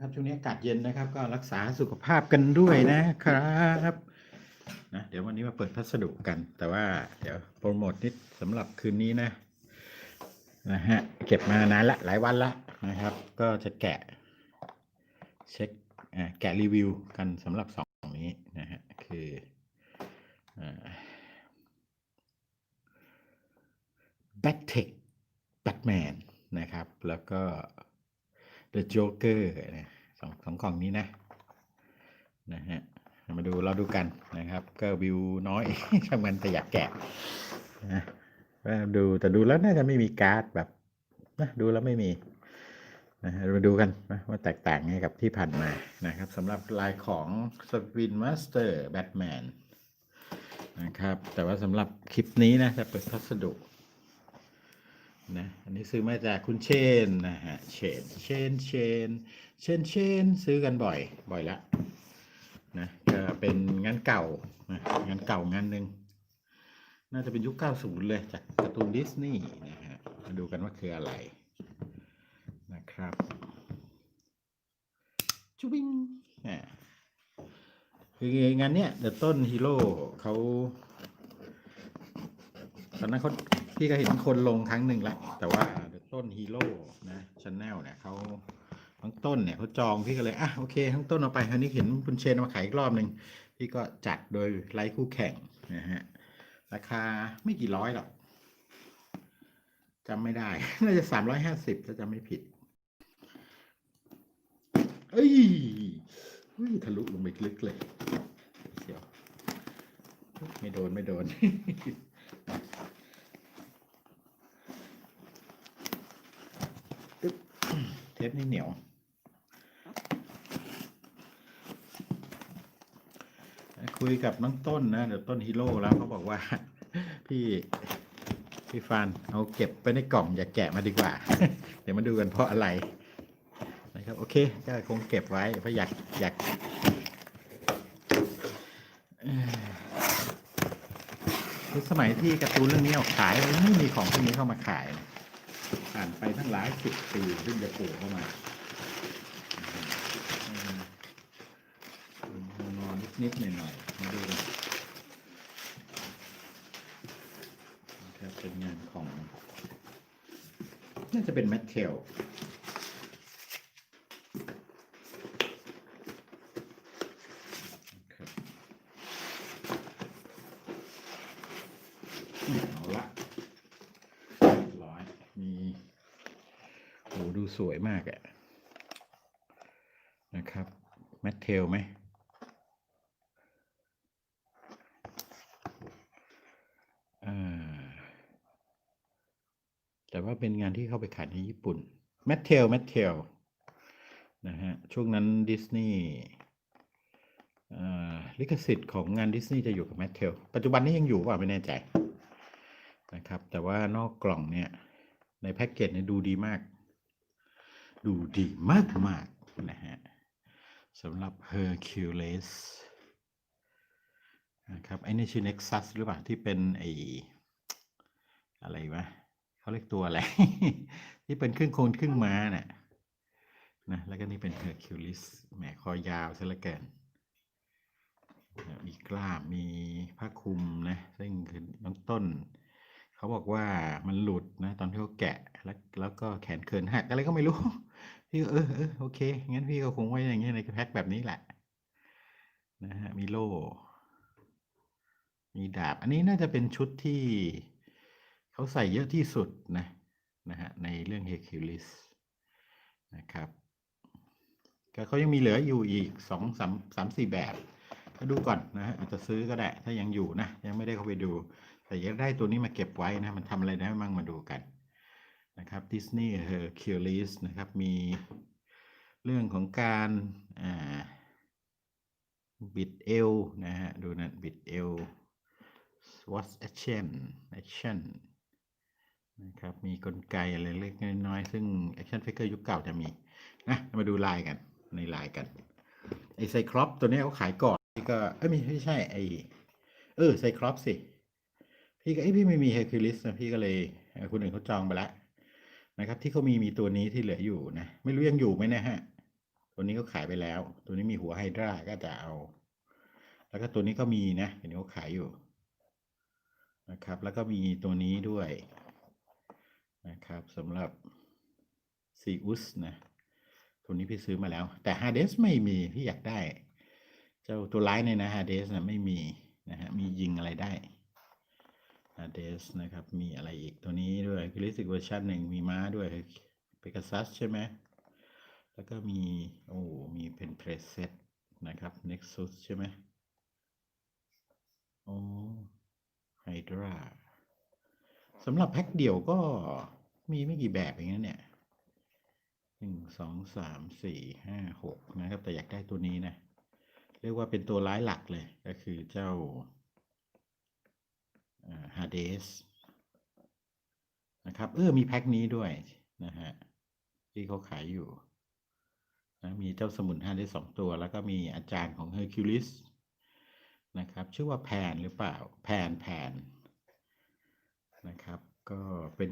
นะครับช่วงนี้อากาศเย็นนะครับ ก็รักษาสุขภาพกันด้วยนะครับนะเดี๋ยววันนี้มาเปิดพัสดุกัน แต่ว่าเดี๋ยวโปรโมทนิดสำหรับคืนนี้นะนะฮะเก็บมานานละหลายวันละนะครับ ก็จะแกะเช็คแกะรีวิวกันสำหรับสองนี้นะฮะคืออ่า b a t t e c h Batman นะครับ แล้วก็ The Joker นะ สองสองกล่องนี้นะนะฮะมาดูเราดูกันนะครับ ก็วิวน้อยช่างมันแต่อยากแกะนะว่าดูแต่ดูแล้วน่าจะไม่มีการ์ดแบบนะดูแล้วไม่มีนะฮะมาดูกันนะว่าแตกต่างไงกับที่ผ่านมานะครับสำหรับลายของ Spin Master Batman นะครับแต่ว่าสำหรับคลิปนี้นะจะเปิดพัสดุ นะอันนี้ซื้อมาจากคุณเชนนะฮะเชนเชนเชนเชนเชนซื้อกันบ่อย บ่อยละนะก็เป็นงานเก่านะงานเก่างานหนึ่งน่าจะเป็นยุค 90 เลยจากการ์ตูนดิสนีย์นะฮะมาดูกันว่าคืออะไรนะครับจุบิงอ่าคืองานเนี้ยเดอะต้นฮีโร่เขาตอนนั้นเขา พี่ก็เห็นคนลงครั้งหนึ่งแล้วแต่ว่าต้นฮีโร่นะชาแนลเนี่ยเขาทั้งต้นเนี่ยเขาจองพี่ก็เลยอะโอเคทั้งต้นเอาไปคราวนี้เห็นคุณเชนมาขายอีกรอบหนึ่งพี่ก็จัดโดยไลฟ์คู่แข่งนะฮะราคาไม่กี่ร้อยหรอกจำไม่ได้ น่าจะสามร้อยห้าสิบถ้าจำไม่ผิด เอ้ยเฮ้ยทะลุลงไปลึกเลยเดี๋ยวไม่โดนไม่โดน ตึ๊บเท ปนี่เหนียว คุยกับน้องต้นนะ เดี๋ยวต้นฮีโร่แล้วเขาบอกว่า พี่พี่ฟานเอาเก็บไปในกล่องอย่าแกะมาดีกว่า เดี๋ยวมาดูกันเพราะอะไรนะครับโอเคก็คงเก็บไว้เพราะอยากอยากสมัยที่การ์ตูนเรื่องนี้ออกขายไม่มีของพวกนี้เข้ามาขายนะ ผ่านไปทั้งหลายสิบปีเพิ่งจะโผล่เข้ามาอนอนนิดๆหน่อยๆมาดูกันนะครับเป็นงานของ น่าจะเป็นแมทเทล ครับเอาละเรียบร้อย มีโหดู สวยมากอะนะครับ แมทเทลไหมแต่ว่าเป็นงานที่เข้าไปขายในญี่ปุ่นแมทเทลแมทเทลนะฮะ ช่วงนั้นดิสนีย์ลิขสิทธิ์ของงานดิสนีย์จะอยู่กับแมทเทลปัจจุบันนี้ยังอยู่เปล่าไม่แน่ใจนะครับ แต่ว่านอกกล่องเนี่ย ในแพ็กเกจเนี่ยดูดีมาก ดูดีมากมากนะฮะสำหรับ Hercules นะครับไอ้นี่ชื่อ Nexus หรือเปล่าที่เป็นไออะไรวะเขาเรียกตัวอะไร ที่เป็นครึ่งโคนครึ่งม้าน่ะนะแล้วก็นี่เป็นเ e อร์คิวลิสแหมคอยาวซะลือเกินมีกล้ามมีผ้าคลุมนะ ซึ่งคือน้องต้น เขาบอกว่ามันหลุดนะ ตอนที่เขาแกะแล้วแล้วก็แขนเขินหักอะไรก็ไม่รู้ พี่เออเออโอเค งั้นพี่ก็คงไว้อย่างเงี้ยในแพ็คแบบนี้แหละ นะฮะมีโล่มีดาบ อันนี้น่าจะเป็นชุดที่เขาใส่เยอะที่สุดนะนะฮะในเรื่อง Hercules นะครับก็เขายังมีเหลืออยู่อีกสองสามสามสี่แบบ ก็ดูก่อนนะฮะอาจจะซื้อก็ได้ ถ้ายังอยู่นะ ยังไม่ได้เข้าไปดู แต่ยากได้ตัวนี้มาเก็บไว้นะ มันทำอะไรได้บ้างมาดูกันนะครับดิสนีย์เฮอร์คิวลิสนะครับ มีเรื่องของการบิดเอวนะฮะ ดูนะบิดเอว SWAT action action นะครับ มีกลไกอะไรเล็กน้อยซึ่ง action figure ยุคเก่าจะมีนะ มาดูลายกันในลายกัน ไอไซครอปตัวนี้เขาขายก่อน พี่ก็เอ้ยไม่ใช่ไอเออไซครอปสิ พี่ก็เอ้ยพี่ไม่มีเฮอร์คิวลิสนะพี่ก็เลยเอ่อคนอื่นเขาจองไปแล้วนะครับ ที่เขามีมีตัวนี้ที่เหลืออยู่นะ ไม่รู้ยังอยู่ไหมนะฮะตตัวนี้ก็ขายไปแล้ว ตัวนี้มีหัวไฮดราก็จะเอา แล้วก็ตัวนี้ก็มีนะเห็นเขาขายอยู่นะครับ แล้วก็มีตัวนี้ด้วยนะครับสำหรับซีอุสนะ ตัวนี้พี่ซื้อมาแล้ว แต่ฮาเดสไม่มี พี่อยากได้ เจ้าตัวร้ายเนี่ยนะฮาเดสนะไม่มีนะฮะมียิงอะไรได้ฮาเดสนะครับ มีอะไรอีกตัวนี้ด้วยคลิสิกเวอร์ชันหนึ่งมีม้าด้วยเปกัซัสใช่ไหมแล้วก็มี โอ้มีเป็นเพรสเซตนะครับ Nexus ใช่ไหมโอ้ไฮดราสำหรับแพ็คเดี่ยวก็มีไม่กี่แบบอย่างนั้นเนี่ยหนึ่งสองสามสี่ห้าหกนะครับ แต่อยากได้ตัวนี้นะ เรียกว่าเป็นตัวร้ายหลักเลย ก็คือเจ้าฮาเดสนะครับ เออ มีแพ็คนี้ด้วยนะฮะ ที่เขาขายอยู่นะมีเจ้าสมุนฮาเดสสองตัว แล้วก็มีอาจารย์ของเฮอร์คิวลิสนะครับ ชื่อว่าแพนหรือเปล่า แพนแพนนะครับ ก็เป็น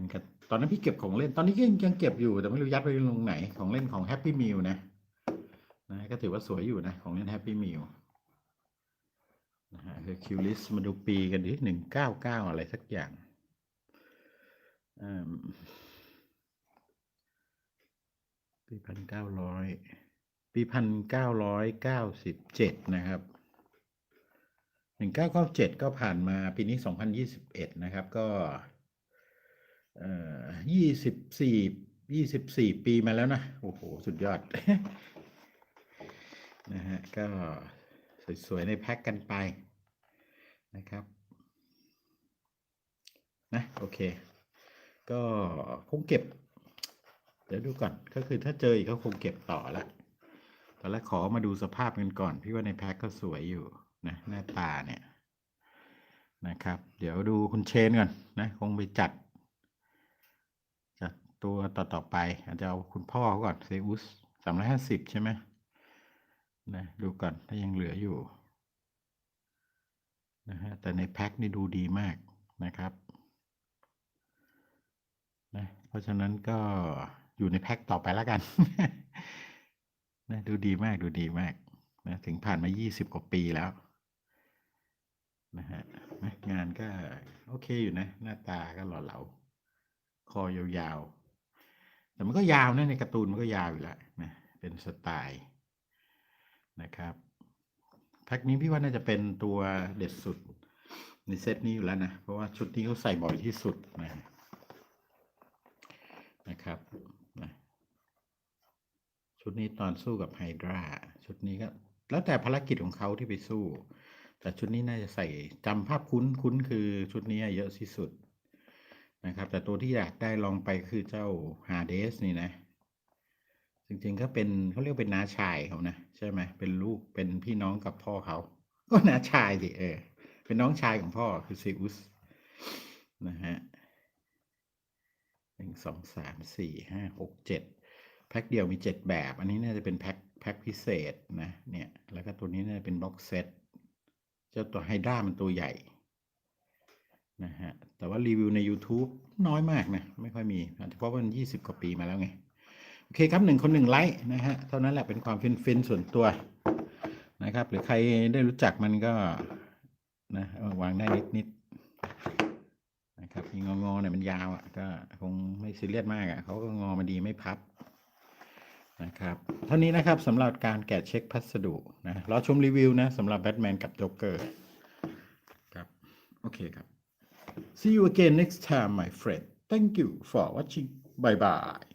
ตอนนั้นพี่เก็บของเล่น ตอนนี้ยังยังเก็บอยู่แต่ไม่รู้ยัดไปลงไหนของเล่นของ Happy Meal นะ นะก็ถือว่าสวยอยู่นะ ของเล่น Happy Meal นะฮะคือคิวลิสมาดูปีกันดิหนึ่งเก้าเก้าอะไรสักอย่างปีพันเก้าร้อยปีพันเก้าร้อยเก้าสิบเจ็ดนะครับหนึ่งเก้าเก้าเจ็ดก็ผ่านมาปีนี้สองพันยี่สิบเอ็ดนะครับก็ยี่สิบสี่ยี่สิบสี่ปีมาแล้วนะ โอ้โห สุดยอด นะฮะ ก็สวยๆในแพ็คกันไปนะครับ นะ โอเค ก็คงเก็บ เดี๋ยวดูก่อน ก็คือถ้าเจออีกก็คงเก็บต่อละตอนแรกขอมาดูสภาพกันก่อน พี่ว่าในแพ็คก็สวยอยู่นะหน้าตาเนี่ยนะครับ เดี๋ยวดูคุณเชนก่อนนะคงไปจัด จัดตัวต่อ ๆ ไป อาจจะเอาคุณพ่อเขาก่อนเซอุสสามร้อยห้าสิบใช่ไหม นะดูก่อนถ้ายังเหลืออยู่นะฮะแต่ในแพ็คนี่ดูดีมากนะครับนะเพราะฉะนั้นก็อยู่ในแพ็คต่อไปแล้วกันนะดูดีมากดูดีมากนะถึงผ่านมา 20 กว่าปีแล้วนะฮะนะงานก็โอเคอยู่นะ หน้าตาก็หล่อเหลา คอยาวๆ แต่มันก็ยาวนะในการ์ตูนมันก็ยาวอยู่แล้วนะเป็นสไตล์ นะครับ แพ็คนี้พี่ว่าน่าจะเป็นตัวเด็ดสุดในเซตนี้อยู่แล้วนะ เพราะว่าชุดนี้เขาใส่บ่อยที่สุดนะนะครับนะชุดนี้ตอนสู้กับไฮดราชุดนี้ก็ แล้วแต่ภารกิจของเขาที่ไปสู้ แต่ชุดนี้น่าจะใส่จำภาพคุ้นคุ้นคือชุดนี้เยอะที่สุดนะครับ แต่ตัวที่อยากได้ลองไปคือเจ้าฮาเดสนี่นะ จริงๆก็เป็นเขาเรียกเป็นน้าชายเขานะใช่ไหมเป็นลูกเป็นพี่น้องกับพ่อเขาก็น้าชายสิเออ เป็นน้องชายของพ่อคือซีอุสนะฮะหนึ่งสองสามสี่ห้าหกเจ็ดแพ็คเดียวมีเจ็ดแบบ อันนี้น่าจะเป็นแพ็คแพ็คพิเศษนะเนี่ยแล้วก็ตัวนี้น่าจะเป็นบ็อกเซตเจ้าตัวไฮด้ามันตัวใหญ่นะฮะแต่ว่ารีวิวใน YouTube น้อยมากนะ ไม่ค่อยมีอาจจะเพราะวันยี่สิบกว่าปีมาแล้วไง โอเคครับหนึ่งคนหนึ่งไลค์นะฮะเท่านั้นแหละเป็นความฟินฟินๆส่วนตัวนะครับ หรือใครได้รู้จักมันก็นะวางได้นิดนิดๆนะครับมีงอๆเนี่ยมันยาวอะก็คงไม่ซีเรียสมากอะเขาก็งอมาดีไม่พับนะครับเท่านี้นะครับสำหรับการแกะเช็คพัสดุนะรอชมรีวิวนะสำหรับแบทแมนกับโจ๊กเกอร์ครับโอเคครับ see you again next time my friend thank you for watching bye bye